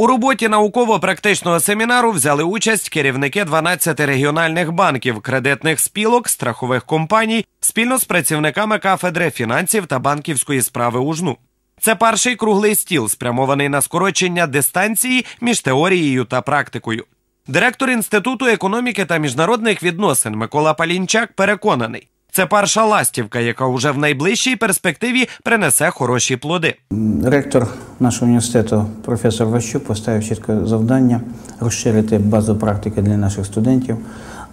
У роботі науково-практичного семінару взяли участь керівники 12 регіональних банків, кредитних спілок, страхових компаній спільно з працівниками кафедри фінансів та банківської справи УЖНУ. Це перший круглий стіл, спрямований на скорочення дистанції між теорією та практикою. Директор Інституту економіки та міжнародних відносин Микола Палінчак переконаний, це перша ластівка, яка уже в найближчій перспективі принесе хороші плоди. Ректор нашого університету професор Ващук поставив чітке завдання розширити базу практики для наших студентів,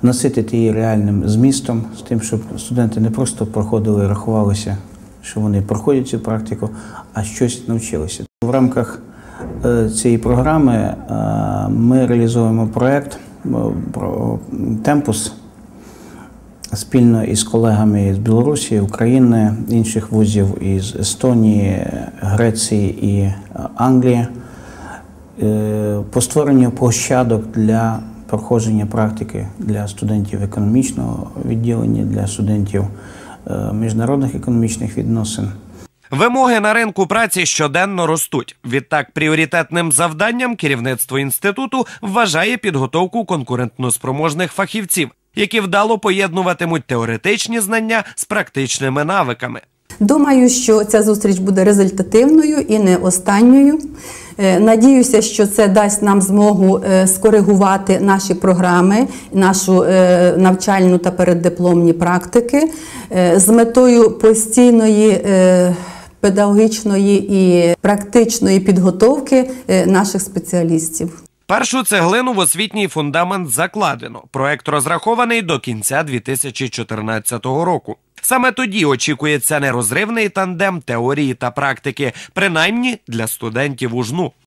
наситити її реальним змістом, з тим, щоб студенти не просто проходили і рахувалися, що вони проходять цю практику, а щось навчилися. В рамках е, цієї програми е, ми реалізуємо проєкт е, темпус спільно із колегами з Білорусі, України, інших вузів із Естонії, Греції і е, Англії е, по створенню площадок для проходження практики для студентів економічного відділення, для студентів е, міжнародних економічних відносин. Вимоги на ринку праці щоденно ростуть. Відтак, пріоритетним завданням керівництво інституту вважає підготовку конкурентноспроможних фахівців, які вдало поєднуватимуть теоретичні знання з практичними навиками. Думаю, що ця зустріч буде результативною і не останньою. Е, Надіюся, що це дасть нам змогу е, скоригувати наші програми, нашу е, навчальну та переддипломні практики з метою постійної педагогічної і практичної підготовки наших спеціалістів. Першу цеглину в освітній фундамент закладено. Проект розрахований до кінця 2014 року. Саме тоді очікується нерозривний тандем теорії та практики, принаймні для студентів УЖНУ.